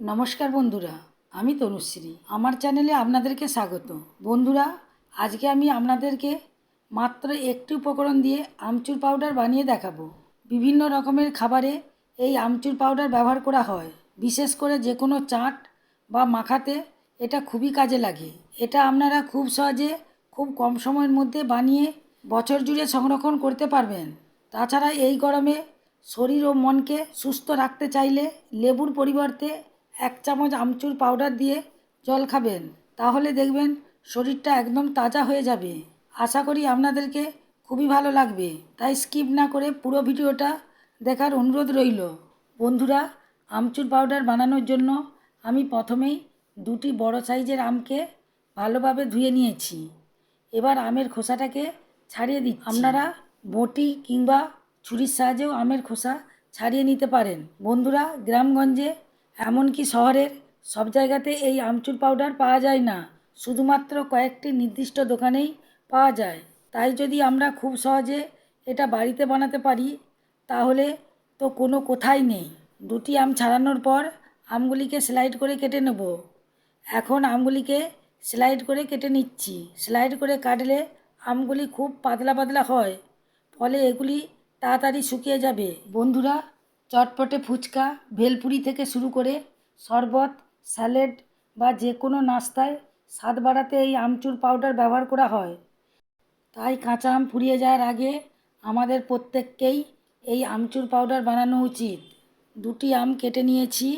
নমস্কার বন্ধুরা, আমি তনুশ্রী। আমার চ্যানেলে আপনাদেরকে স্বাগত। বন্ধুরা, আজকে আমি আপনাদেরকে মাত্র একটি উপকরণ দিয়ে আমচুর পাউডার বানিয়ে দেখাবো। বিভিন্ন রকমের খাবারে এই আমচুর পাউডার ব্যবহার করা হয়। বিশেষ করে যে কোনো চাট বা মাখাতে এটা খুবই কাজে লাগে। এটা আপনারা খুব সহজে খুব কম সময়ের মধ্যে বানিয়ে বছর জুড়ে সংরক্ষণ করতে পারবেন। তাছাড়া এই গরমে শরীর ও মনকে সুস্থ রাখতে চাইলে লেবুর পরিবর্তে এক চামচ আমচুর পাউডার দিয়ে জল খাবেন, তাহলে দেখবেন শরীরটা একদম তাজা হয়ে যাবে। আশা করি আপনাদেরকে খুবই ভালো লাগবে। তাই স্কিপ না করে পুরো ভিডিওটা দেখার অনুরোধ রইল। বন্ধুরা, আমচুর পাউডার বানানোর জন্য আমি প্রথমেই দুটি বড় সাইজের আমকে ভালোভাবে ধুয়ে নিয়েছি। এবার আমের খোসাটাকে ছাড়িয়ে দিচ্ছি। আপনারা বটি কিংবা ছুরির সাহায্যেও আমের খোসা ছাড়িয়ে নিতে পারেন। বন্ধুরা, গ্রামগঞ্জে এমনকি শহরের সব জায়গাতে এই আমচুর পাউডার পাওয়া যায় না। শুধুমাত্র কয়েকটি নির্দিষ্ট দোকানেই পাওয়া যায়। তাই যদি আমরা খুব সহজে এটা বাড়িতে বানাতে পারি, তাহলে তো কোনো কোথায় নেই। দুটি আম ছাড়ানোর পর আমগুলিকে স্লাইড করে কেটে নেব। এখন আমগুলিকে স্লাইড করে কেটে নিচ্ছি। স্লাইড করে কাটলে আমগুলি খুব পাতলা পাতলা হয়, ফলে এগুলি তাড়াতাড়ি শুকিয়ে যাবে। বন্ধুরা চটপটে ফুচকা, ভেলপুরি থেকে শুরু করে শরবত, স্যালেড বা যে কোনো নাস্তায় স্বাদ বাড়াতে এই আমচুর পাউডার ব্যবহার করা হয়। তাই কাঁচা আম ফুরিয়ে যাওয়ার আগে আমাদের প্রত্যেককেই এই আমচুর পাউডার বানানো উচিত। দুটি আম কেটে নিয়েছি।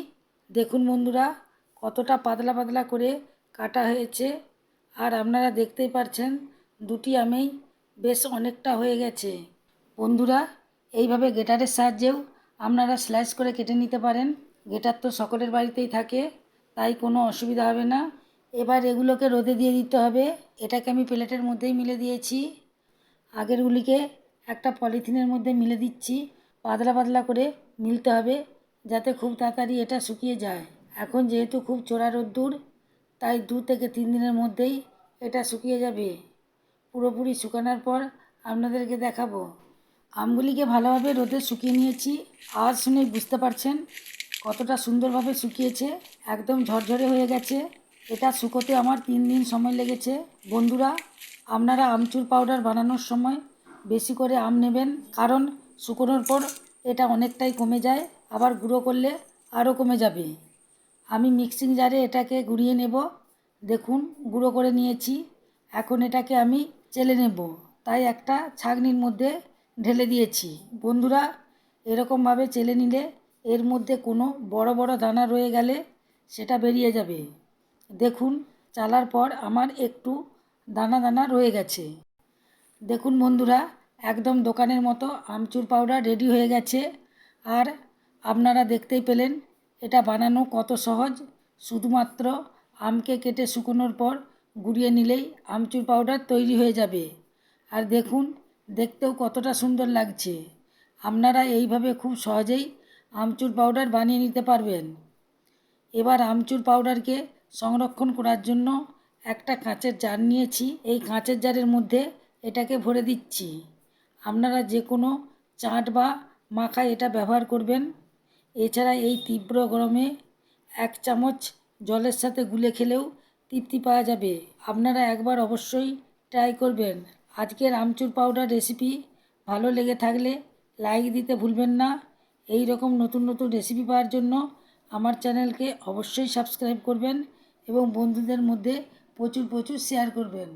দেখুন বন্ধুরা, কতটা পাতলা পাতলা করে কাটা হয়েছে। আর আপনারা দেখতেই পারছেন, দুটি আমেই বেশ অনেকটা হয়ে গেছে। বন্ধুরা, এইভাবে গেটারের সাহায্যেও আপনারা স্ল্যাশ করে কেটে নিতে পারেন। গেটার তো সকলের বাড়িতেই থাকে, তাই কোনো অসুবিধা হবে না। এবার এগুলোকে রোদে দিয়ে দিতে হবে। এটাকে আমি প্লেটের মধ্যেই মিলে দিয়েছি। আগেরগুলিকে একটা পলিথিনের মধ্যে মিলে দিচ্ছি। পাতলা পাতলা করে মিলতে হবে, যাতে খুব তাড়াতাড়ি এটা শুকিয়ে যায়। এখন যেহেতু খুব চোরা রোদ্দুর, তাই দু থেকে তিন দিনের মধ্যেই এটা শুকিয়ে যাবে। পুরোপুরি শুকানোর পর আপনাদেরকে দেখাবো। আমগুলিকে ভালোভাবে রোদে শুকিয়ে নিয়েছি। আওয়াজ শুনেই বুঝতে পারছেন কতটা সুন্দরভাবে শুকিয়েছে। একদম ঝরঝরে হয়ে গেছে। এটা শুকোতে আমার তিন দিন সময় লেগেছে। বন্ধুরা, আপনারা আমচুর পাউডার বানানোর সময় বেশি করে আম নেবেন, কারণ শুকোনোর পর এটা অনেকটাই কমে যায়, আবার গুঁড়ো করলে আরও কমে যাবে। আমি মিক্সিং জারে এটাকে গুঁড়িয়ে নেব। দেখুন, গুঁড়ো করে নিয়েছি। এখন এটাকে আমি চেলে নেব। তাই একটা ছাঁকনির মধ্যে ঢেলে দিয়েছি। বন্ধুরা এরকমভাবে চেলে নিলে এর মধ্যে কোনো বড় বড় দানা রয়ে গেলে সেটা বেরিয়ে যাবে। দেখুন, চালার পর আমার একটু দানা দানা রয়ে গেছে। দেখুন বন্ধুরা, একদম দোকানের মতো আমচুর পাউডার রেডি হয়ে গেছে। আর আপনারা দেখতেই পেলেন, এটা বানানো কত সহজ। শুধুমাত্র আমকে কেটে শুকোনোর পর গুঁড়িয়ে নিলেই আমচুর পাউডার তৈরি হয়ে যাবে। আর দেখুন দেখতেও কতটা সুন্দর লাগছে। আপনারা এইভাবে খুব সহজেই আমচুর পাউডার বানিয়ে নিতে পারবেন। এবার আমচুর পাউডারকে সংরক্ষণ করার জন্য একটা কাঁচের জার নিয়েছি। এই কাঁচের জারের মধ্যে এটাকে ভরে দিচ্ছি। আপনারা যে কোনো চাট বা মাখায় এটা ব্যবহার করবেন। এছাড়া এই তীব্র গরমে এক চামচ জলের সাথে গুলে খেলেও তৃপ্তি পাওয়া যাবে। আপনারা একবার অবশ্যই ট্রাই করবেন। আজকের আমচুর পাউডার রেসিপি ভালো লেগে থাকলে লাইক দিতে ভুলবেন না। এই রকম নতুন নতুন রেসিপি পাওয়ার জন্য আমার চ্যানেলকে অবশ্যই সাবস্ক্রাইব করবেন এবং বন্ধুদের মধ্যে প্রচুর প্রচুর শেয়ার করবেন।